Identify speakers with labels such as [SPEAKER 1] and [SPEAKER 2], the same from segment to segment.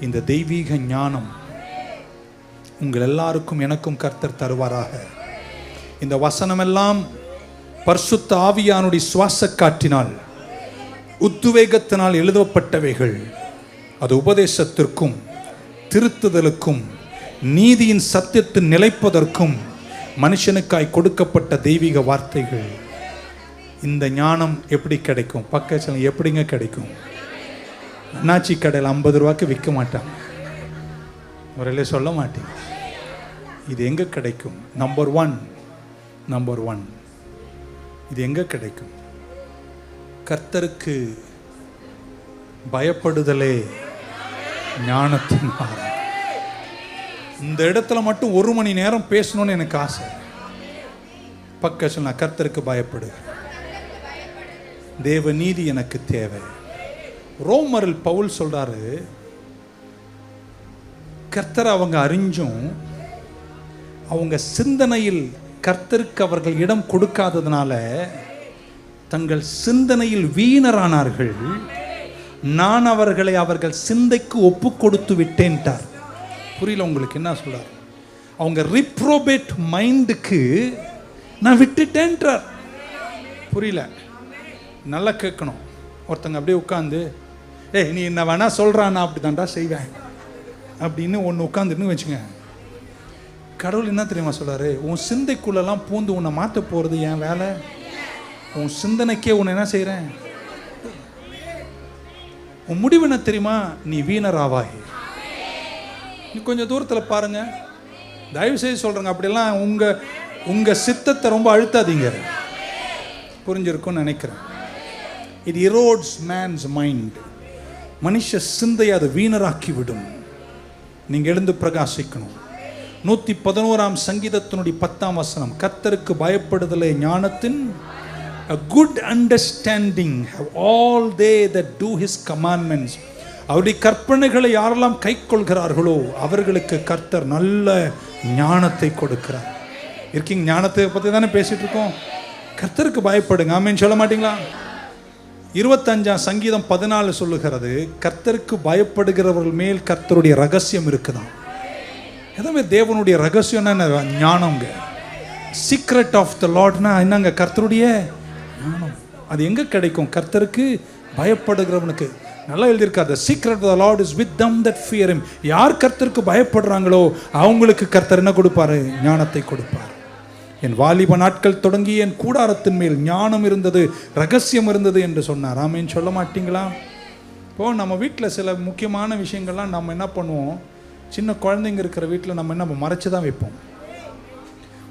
[SPEAKER 1] இந்த தெய்வீக ஞானம் உங்கள் எல்லாருக்கும் எனக்கும் கர்த்தர் தருவாராக. இந்த வசனமெல்லாம் பர்சுத்த ஆவியானுடைய சுவாச காற்றினால் உத்துவேகத்தினால் எழுதப்பட்டவைகள். அது உபதேசத்திற்கும் திருத்துதலுக்கும் நீதியின் சத்தியத்தில் நிலைப்பதற்கும் மனுஷனுக்காய் கொடுக்கப்பட்ட தெய்வீக வார்த்தைகள். இந்த ஞானம் எப்படி கிடைக்கும்? பக்கச்சலம் எப்படிங்க கிடைக்கும்? அண்ணாச்சி கடையில் ஐம்பது ரூபாய்க்கு விற்க மாட்டாங்க முறையிலே சொல்ல மாட்டேன். இது எங்கே கிடைக்கும்? நம்பர் ஒன் நம்பர் ஒன் இது எங்கே கிடைக்கும்? கர்த்தருக்கு பயப்படுதலே ஞானத்தின் ஆரம்பம் இந்த இடத்துல மட்டும் ஒரு மணி நேரம் பேசணும்னு எனக்கு ஆசை. பக்க சொன்ன கர்த்தருக்கு பயப்படு தேவ நீதி எனக்கு தேவை. ரோமரில் பவுல் சொல்கிறாரு கர்த்தர் அவங்க அறிஞ்சும் அவங்க சிந்தனையில் கர்த்தருக்கு அவர்கள் இடம் கொடுக்காததுனால தங்கள் சிந்தனையில் வீணரானார்கள். நான் அவர்களை அவர்கள் சிந்தைக்கு ஒப்பு கொடுத்து விட்டேன்ட்டார். புரியல உங்களுக்கு என்ன சொல்றார்? அவங்க ரிப்ரோபேட் மைண்டுக்கு நான் விட்டுட்டேன்றார் புரியல. நல்லா கேட்கணும். ஒருத்தங்க அப்படியே உட்காந்து ஏய் நீ என்ன வேணா சொல்கிறான் நான் அப்படி தான்டா செய்வேன். அப்படின்னு ஒன்று உட்காந்துன்னு வச்சுங்க. கடவுள் என்ன தெரியுமா சொல்கிறாரு உன் சிந்தைக்குள்ளெல்லாம் பூந்து உன்னை மாற்ற போகிறது என் வேலை. உன் சிந்தனைக்கே உன்னை என்ன செய்கிறேன் உன் முடிவு என்ன தெரியுமா? நீ வீணராவாய். நீ கொஞ்சம் தூரத்தில் பாருங்க. தயவு செய்து சொல்கிறேங்க அப்படிலாம் உங்கள் உங்கள் சித்தத்தை ரொம்ப அழுத்தாதீங்க. புரிஞ்சிருக்கும்னு நினைக்கிறேன். இட் இரோட்ஸ் மேன்ஸ் மைண்ட் மனுஷ சிந்தையை அது வீணராக்கி விடும் நீங்கள் எழுந்து பிரகாசிக்கணும். நூற்றி பதினோராம் சங்கீதத்தினுடைய பத்தாம் வசனம் கர்த்தருக்கு பயப்படுதலை ஞானத்தின் a good understanding have all they that do his commandments அவருடைய கற்பனைகளை யாரெல்லாம் கைக்கொள்கிறார்களோ அவர்களுக்கு கர்த்தர் நல்ல ஞானத்தை கொடுக்கிறார். இருக்கீங்க ஞானத்தை பற்றி தானே பேசிகிட்டு இருக்கோம்? கர்த்தருக்கு பயப்படுங்க ஆமேன்னு சொல்ல மாட்டீங்களா? இருபத்தஞ்சாம் சங்கீதம் பதினாலு சொல்லுகிறது கர்த்தருக்கு பயப்படுகிறவர்கள் மேல் கர்த்தருடைய ரகசியம் இருக்குதான் எதுவுமே தேவனுடைய ரகசியம்னா என்ன? ஞானங்க. சீக்ரெட் ஆஃப் த லாட்னா என்னங்க? கர்த்தருடைய ஞானம். அது எங்கே கிடைக்கும்? கர்த்தருக்கு பயப்படுகிறவனுக்கு. நல்லா எழுதியிருக்காரு secret of the lord is with them that fear யார் கர்த்தருக்கு பயப்படுறாங்களோ அவங்களுக்கு கர்த்தர் என்ன கொடுப்பாரு? ஞானத்தை கொடுப்பார். என் வாலிப நாட்கள் தொடங்கி என் கூடாரத்தின் மேல் ஞானம் இருந்தது ரகசியம் இருந்தது என்று சொன்னார். ஆமேன்னு சொல்ல மாட்டீங்களா? இப்போ நம்ம வீட்டில் சில முக்கியமான விஷயங்கள்லாம் நம்ம என்ன பண்ணுவோம்? சின்ன குழந்தைங்க இருக்கிற வீட்டில் நம்ம என்ன மறைச்சு தான் வைப்போம்.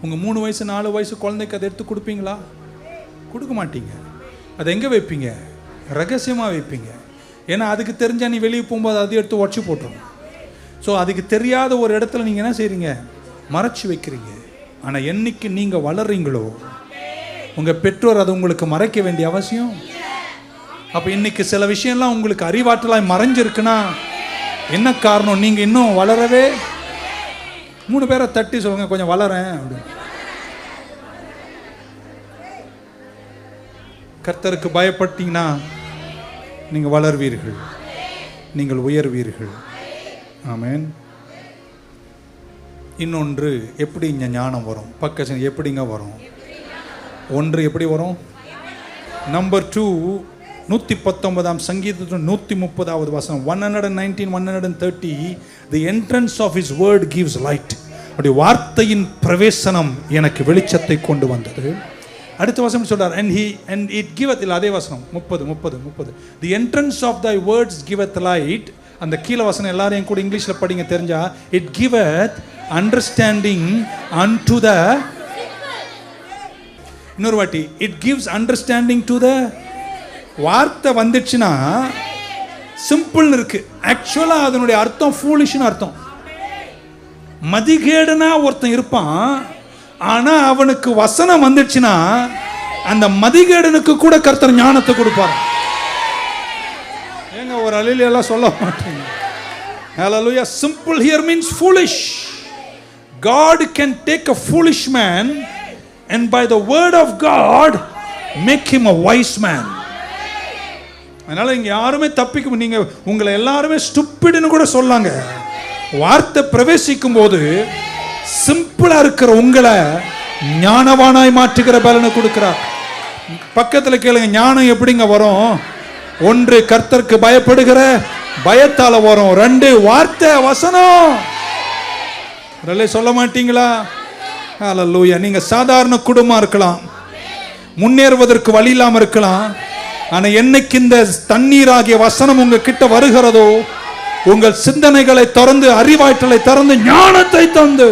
[SPEAKER 1] உங்கள் மூணு வயசு நாலு வயசு குழந்தைக்கு அதை எடுத்து கொடுப்பீங்களா? கொடுக்க மாட்டீங்க. அதை எங்கே வைப்பீங்க? ரகசியமாக வைப்பீங்க. ஏன்னா அதுக்கு தெரிஞ்சால் நீ வெளியே போகும்போது அதை எடுத்து உடச்சி போட்டுரும். ஸோ அதுக்கு தெரியாத ஒரு இடத்துல நீங்கள் என்ன செய்கிறீங்க மறைச்சி வைக்கிறீங்க. ஆனால் என்னைக்கு நீங்கள் வளர்றீங்களோ உங்கள் பெற்றோர் அதை உங்களுக்கு மறைக்க வேண்டிய அவசியம்? அப்போ இன்னைக்கு சில விஷயம்லாம் உங்களுக்கு அறிவாற்றலாய் மறைஞ்சிருக்குன்னா என்ன காரணம்? நீங்கள் இன்னும் வளரவே? மூணு பேரை தட்டி சொல்லுங்க கொஞ்சம் வளரேன் அப்படின்னு. கர்த்தருக்கு பயப்பட்டீங்கன்னா நீங்கள் வளர்வீர்கள். நீங்கள் உயர்வீர்கள். ஆமேன். இன்னொன்று எப்படி இங்கே ஞானம் வரும்? பக்க எப்படிங்க வரும்? ஒன்று எப்படி வரும்? நம்பர் டூ நூற்றி பத்தொன்பதாம் சங்கீதத்தில் நூற்றி முப்பதாவது வசனம் one hundred and nineteen one hundred and thirty the entrance of his word gives light அப்படி வார்த்தையின் பிரவேசனம் எனக்கு வெளிச்சத்தை கொண்டு வந்தது. அடுத்த வசனம் சொல்றார் and he and it giveth இல்லை அதே வசனம் முப்பது முப்பது முப்பது. The entrance of thy words giveth light அந்த கீழே வசனம் எல்லாரையும் கூட இங்கிலீஷில் படிங்க தெரிஞ்சா it giveth understanding unto the இன்னொரு வாட்டி it gives understanding to the வார்த்தை வந்துச்சுன்னா சிம்பிள்னு இருக்கு. ஆக்சுவலா அதனுடைய அர்த்தம் ஃபூலிஷ்னு அர்த்தம். மதிகேடனா ஒருத்தன் இருப்பான் ஆனா அவனுக்கு வசனம் வந்துச்சுன்னா அந்த மதிகேடனுக்கு கூட கர்த்தர் ஞானத்தை கொடுப்பார் ஏங்க ஒரு அழில எல்லாம் சொல்ல மாட்டேங்க. Hallelujah. Simple here means foolish God can take a foolish man and by the word of God make him a wise man. அதனால இங்க யாருமே தப்பிக்க நீங்க உங்களை எல்லாருமே ஸ்டுப்பிடுன்னு கூட சொல்லாங்க. வார்த்தை பிரவேசிக்கும் போது சிம்பிளா இருக்கிற உங்களை ஞானவானாய் மாற்றுகிற பலனை கொடுக்கிறார். பக்கத்தில் கேளுங்க ஞானம் எப்படிங்க வரும்? ஒன்று கர்த்தருக்கு பயப்படுகிற பயத்தால வரும். ரெண்டு வார்த்தை வசனம். அதெல்லாம் சொல்ல மாட்டீங்களா? லூயா நீங்க சாதாரண குடும்பம் இருக்கலாம். முன்னேறுவதற்கு வழி இல்லாமல் இருக்கலாம். ஆனா என்னைக்கு இந்த தண்ணீர் ஆகிய வசனம் உங்க கிட்ட வருகிறதோ உங்கள் சிந்தனைகளை திறந்து அறிவாற்றலை திறந்து ஞானத்தை தந்து.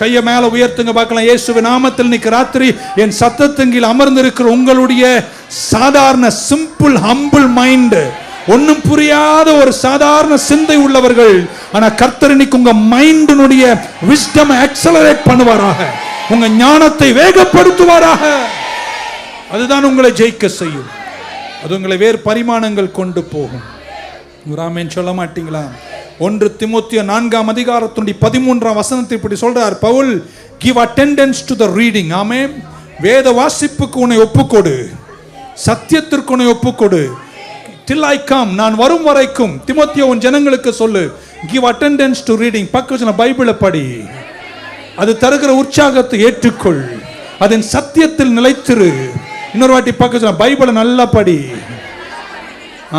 [SPEAKER 1] கையை மேல உயர்த்துங்க பார்க்கலாம். இயேசு நாமத்தில் இன்னைக்கு ராத்திரி என் சத்தத்தின் அமர்ந்திருக்கிற உங்களுடைய சாதாரண சிம்பிள் ஹம்பிள் மைண்ட் ஒன்றும் புரியாத ஒரு சாதாரண சிந்தை உள்ளவர்கள். ஆனா கர்த்தர் இன்னைக்கு உங்க மைண்டினுடைய விஸ்டம் அக்சலரேட் பண்ணுவாராக. உங்க ஞானத்தை வேகப்படுத்துவாராக. அதுதான் உங்களை ஜெயிக்க செய்யும். அது உங்களை வேறு பரிமாணங்கள் கொண்டு போகும். ராமேன் சொல்ல மாட்டீங்களா? ஒன்று திமுத்திய நான்காம் அதிகாரத்துடைய பதிமூன்றாம் வசனத்தை இப்படி சொல்றார். Paul give attendance to the reading ஆமே வேத வாசிப்புக்கு உன்னை ஒப்புக்கொடு. சத்தியத்திற்கு உன்னை ஒப்புக்கொடு. டில் ஐ கம் நான் வரும் வரைக்கும் திமுத்திய உன் ஜனங்களுக்கு சொல்லு. கிவ் அட்டெண்டன்ஸ் டு ரீடிங் பக்கத்தில் பைபிளை படி. அது தருகிற உற்சாகத்தை ஏற்றுக்கொள். அதன் சத்தியத்தில் நிலைத்திரு. இன்னொரு வாட்டி பக்கத்தில் பைபிளை நல்லா படி.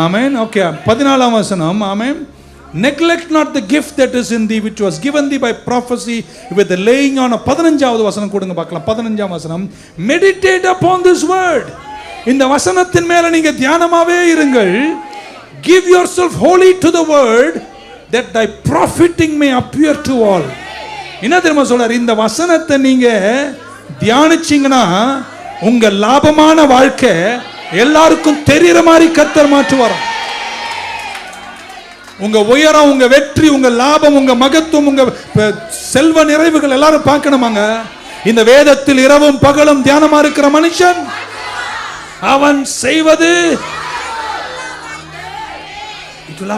[SPEAKER 1] ஆமேன் ஓகே பதினாலாம் வசனம். ஆமேன் neglect not the gift that is in thee which was given thee by prophecy with the laying on பதினஞ்சாவது வசனம் கொடுங்க பார்க்கலாம். பதினஞ்சாம் வசனம். Meditate upon this word. இந்த வசனத்தின் மேல நீங்க தியானமாவே இருங்கள். Give yourself wholly to the word that thy profiting may appear to all என்ன தெரியுமா சொல்றாரு? இந்த வசனத்தை நீங்க தியானிச்சீங்கன்னா உங்க லாபமான வாழ்க்கை எல்லாருக்கும் தெரியற மாதிரி கத்தர் மாற்றுவாராம். உங்க உயரம் உங்க வெற்றி உங்க லாபம் உங்க மகத்துவம் உங்க செல்வ நிறைவுகள் எல்லாரும் பார்க்கணுமாங்க? இந்த வேதத்தில் இரவும் பகலும் தியானமா இருக்கிற மனுஷன் அவன் செய்வது it will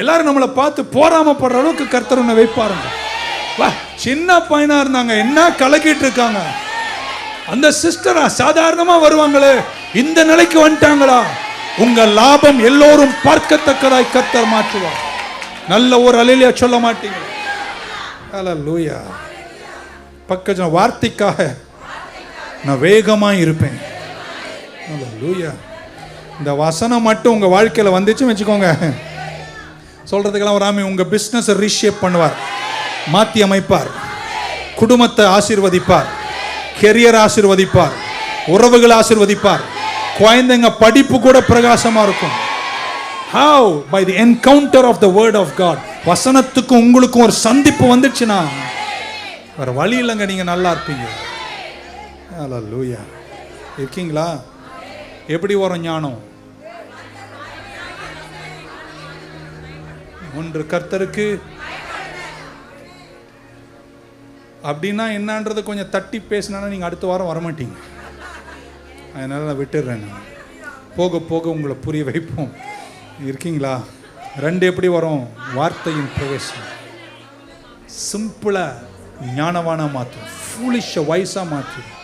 [SPEAKER 1] எல்லாரும் நம்மளை பார்த்து போராமப்படுற அளவுக்கு கர்த்தர் உன்னை வைப்பாருங்க. வா சின்ன பையனா இருந்தாங்க. என்ன கலக்கிட்டு இருக்காங்க? அந்த சிஸ்டரா சாதாரணமா வருவாங்களே. இந்த நிலைக்கு வந்துட்டாங்களா? உங்க லாபம் எல்லோரும் பார்க்கத்தக்கதாய் கர்த்தர் மாற்றுவார். நல்ல ஒரு அலையில சொல்ல மாட்டீங்க. லூயா பக்கஜன வார்த்தைக்காக நான் வேகமா இருப்பேன். லூயா இந்த வசனம் மட்டும் உங்கள் வாழ்க்கையில் வந்துச்சுன்னு வச்சுக்கோங்க. சொல்கிறதுக்கெல்லாம் ஒரு ஆமி உங்கள் பிஸ்னஸை ரீஷேப் பண்ணுவார். மாற்றி அமைப்பார். குடும்பத்தை ஆசீர்வதிப்பார். கெரியர் ஆசீர்வதிப்பார். உறவுகளை ஆசீர்வதிப்பார். குழந்தைங்க படிப்பு கூட பிரகாசமாக இருக்கும். How by the encounter of the word of God வசனத்துக்கும் உங்களுக்கும் ஒரு சந்திப்பு வந்துச்சுன்னா வேறு வழி இல்லைங்க நீங்கள் நல்லா இருப்பீங்க. லூயா இருக்கீங்களா? எப்படி வரும் ஞானம்? ஒன்று கர்த்தருக்கு. அப்படின்னா என்னன்றது கொஞ்சம் தட்டி பேசினா நீங்கள் அடுத்த வாரம் வரமாட்டீங்க. அதனால நான் விட்டுடுறேன் நான். போக போக உங்களை புரிய வைப்போம். இருக்கீங்களா? ரெண்டு எப்படி வரும்? வார்த்தையின் பிரவேசம். சிம்பிளாக ஞானவானாக மாற்றும் ஃபூலிஷ வயசாக மாற்றும்